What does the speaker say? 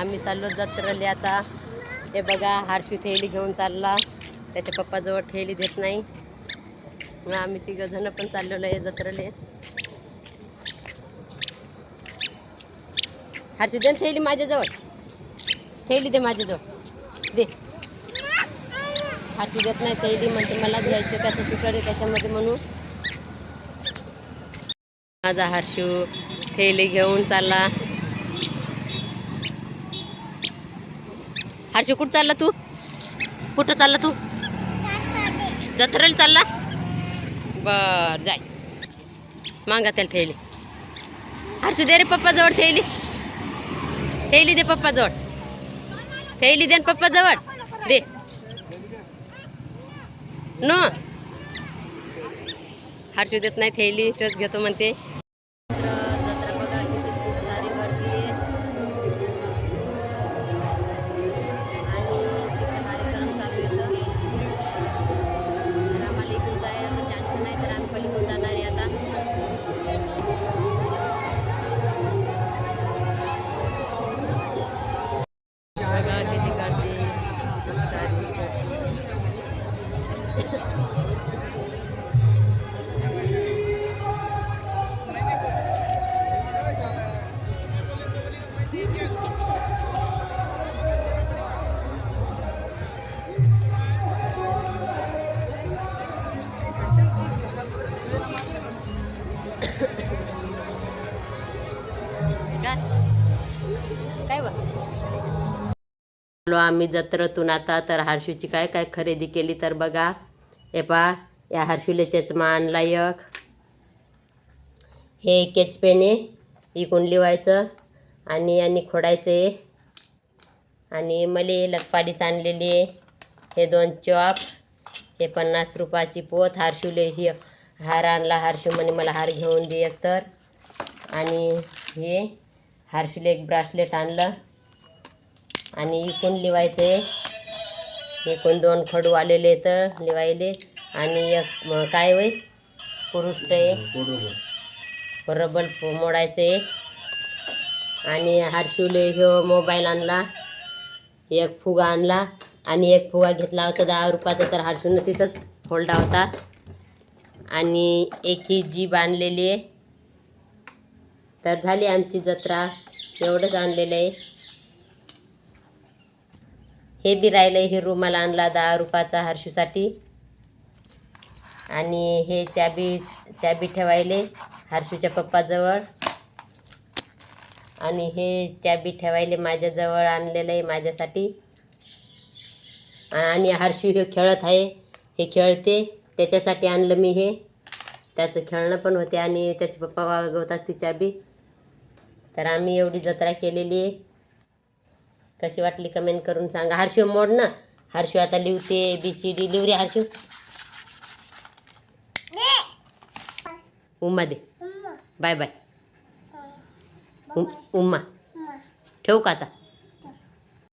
आम्ही चाललो जत्रले आता. हे बघा हारशी थैली घेऊन चालला. त्याच्या पप्पाजवळ थैली देत नाही. मग आम्ही तिघ जण पण चाललेलो आहे जत्रले. हर्षू दे थैली माझ्याजवळ. थैली दे माझ्याजवळ. दे. हर्षू देत नाही थैली म्हणते मला घ्यायचं त्याचं तिकडे त्याच्यामध्ये म्हणून. माझा हर्षू थैली घेऊन चालला. हर्षू कुठं चालला तू? कुठं चालला तू? जत्रेला चालला? बर जाय. मागा त्याला थैली. हर्षू दे रे पप्पाजवळ थैली. थैली दे पप्पाजवळ. थैली दे न पप्पाजवळ. दे. न. हर्षू देत नाही थैली तोच घेतो म्हणते. काय? आलो आम्ही जत्रेतून आता तर हर्षूची काय काय खरेदी केली तर बघा. हे पा या हर्षुले चष्मा आणला एक हे केचपेन आहे इकून लिवायचं आणि आणि खोडायचं. आहे आणि मले लगपाडीस आणलेली आहे हे दोन चॉप हे पन्नास रुपयाची पोत. हर्षूले ही हार आणला. हर्षू म्हणे मला हार घेऊन दे एकतर. आणि हे हर्षूले एक ब्रासलेट आणलं. आणि इकून लिवायचे. इकून दोन खडू आलेले तर लिवायले. आणि एक काय होय? पुरुष आहे रबल मोडायचे आणि हर्षुले ह्यो मोबाईल आणला. एक फुगा आणला. आणि एक फुगा घेतला होता दहा रुपयाचा. तर हर्षूनं तिथंच फोल्डा होता. आणि एक ही जीप आणलेली आहे. तर झाली आमची जत्रा. एवढंच आणलेलं आहे. हे बी राहिलं हे रुमाल आणला दहा रुपयाचा हर्षूसाठी. आणि हे चाबी चाबी ठेवायले हर्षूच्या पप्पाजवळ. आणि हे चाबी ठेवायले माझ्याजवळ आणलेलं आहे माझ्यासाठी. आणि हर्षू हे खेळत आहे हे खेळते. त्याच्यासाठी आणलं मी हे. त्याचं खेळणं पण होते आणि त्याचे पप्पा वागवतात ती चाबी तर आम्ही एवढी जत्रा केलेली आहे. कशी वाटली कमेंट करून सांगा. हर्षू मोड ना. हर्षू आता लिवते बी सी डी लिव रे हर्षू. उम्मा दे. बाय बाय उम- उम्मा ठेवू का आता?